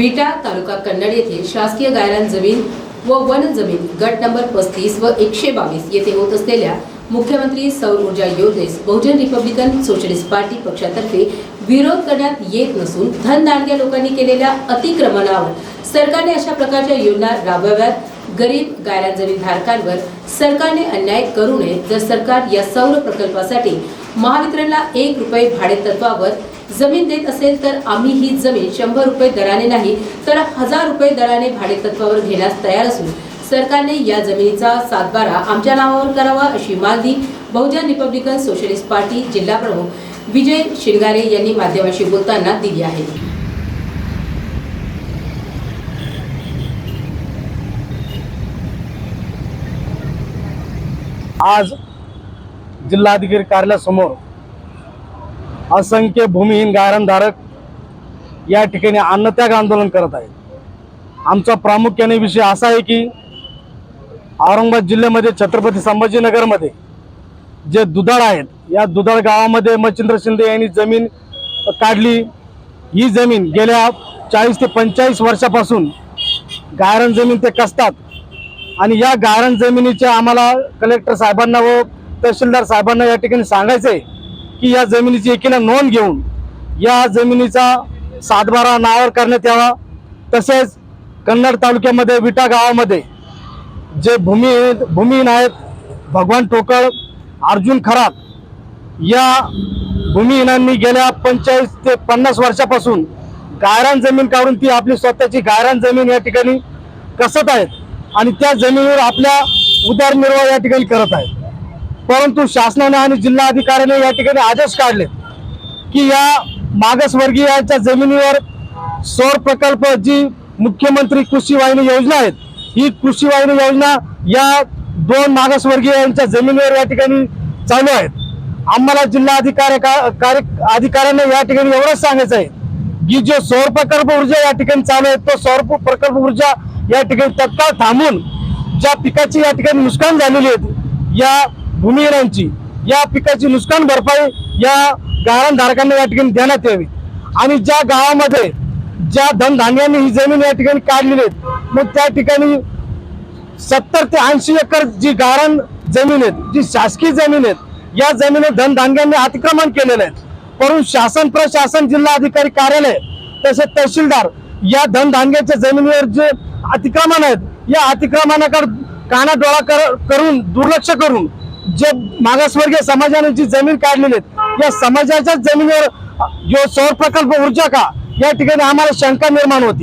विटा तालुका कन्नड येथे शासकीय गायरान जमीन व वन जमीन गट नंबर पस्तीस व एकशे बावीस येथे होत असलेल्या मुख्यमंत्री सौर ऊर्जा योजनेस बहुजन रिपब्लिकन सोशलिस्ट पार्टी पक्षातर्फे विरोध करण्यात येत नसून धनदांडग्या लोकांनी केलेल्या अतिक्रमणावर सरकारने अशा प्रकारच्या योजना राबवाव्यात. गरीब गायरान जमीन धारकांवर सरकारने अन्याय करू नये. जर सरकार या सौर प्रकल्पासाठी महावितरणला एक रुपये भाडे तत्वावर जमीन देत असेल तर आम्ही ही जमीन शंभर रुपये दराने नाही तर हजार रुपये दराने भाडेतत्वावर घेण्यास तयार असून सरकारने या जमिनीचा सातबारा आमच्या नावावर करावा अशी मागणी बहुजन रिपब्लिकन सोशलिस्ट पार्टी जिल्हा प्रमुख विजय शिंगारे यांनी माध्यमाशी बोलताना दिली आहे. आज जिल्हाधिकारी कार्यालयासमोर असंख्य भूमिहीन गायरणधारक या ठिकाणी अन्नत्याग आंदोलन करत आहेत. आमचा प्रामुख्याने विषय असा आहे की औरंगाबाद जिल्ह्यामध्ये छत्रपती संभाजीनगरमध्ये जे दुधाळ आहेत या दुधाळ गावामध्ये मच्छिंद्र शिंदे यांनी जमीन काढली. ही जमीन गेल्या चाळीस ते पंचेचाळीस वर्षापासून गायरण जमीन ते कसतात आणि या गायरण जमिनीच्या आम्हाला कलेक्टर साहेबांना व तहसीलदार साहेबांना या ठिकाणी सांगायचं आहे की या जमिनीची एकीनं नोंद घेऊन या जमिनीचा सातबारा नावावर करण्यात यावा. तसेच कन्नड तालुक्यामध्ये विटा गावामध्ये जे भूमिहीन भूमिहीन आहेत भगवान टोकळ अर्जुन खरात या भूमिहीनांनी गेल्या पंचेचाळीस ते पन्नास वर्षापासून गायरान जमीन काढून ती आपली स्वतःची गायरान जमीन या ठिकाणी कसत आहेत आणि त्या जमिनीवर आपल्या उदरनिर्वाह या ठिकाणी करत आहेत. परंतु शासनाने आणि जिल्हा अधिकाऱ्याने या ठिकाणी आदेश काढले की या मागासवर्गीयांच्या जमिनीवर सौर प्रकल्प जी मुख्यमंत्री कृषी वाहिनी योजना आहेत ही कृषी वाहिनी योजना या दोन मागासवर्गीयांच्या जमिनीवर या ठिकाणी चालू आहेत. आम्हाला जिल्हा अधिकारी कार्य अधिकाऱ्यांना या ठिकाणी एवढंच सांगायचं आहे की जो सौर प्रकल्प ऊर्जा या ठिकाणी चालू आहे तो सौर प्रकल्प ऊर्जा या ठिकाणी तत्काळ थांबून ज्या पिकाची या ठिकाणी नुकसान झालेली आहेत या भूमिहीनांची या पिकाची नुकसान भरपाई या गाळणधारकांना या ठिकाणी देण्यात यावी. आणि ज्या गावामध्ये ज्या धनधान्यांनी ही जमीन या ठिकाणी काढलेली आहेत मग त्या ठिकाणी सत्तर ते ऐंशी एकर जी गाळण जमीन आहेत जी शासकीय जमीन आहेत या जमिनीत धनधान्यांनी अतिक्रमण केलेलं आहे. परंतु शासन प्रशासन जिल्हा अधिकारी कार्यालय तसेच तहसीलदार या धनधान्याच्या जमिनीवर जे अतिक्रमण आहेत या अतिक्रमणाकडे कानाडोळा कर करून दुर्लक्ष करून जे मागासवर्गीय समाजाने जी जमीन काढलेली आहेत या समाजाच्या जमिनीवर जो सौर प्रकल्प ऊर्जा का या ठिकाणी आम्हाला शंका निर्माण होती.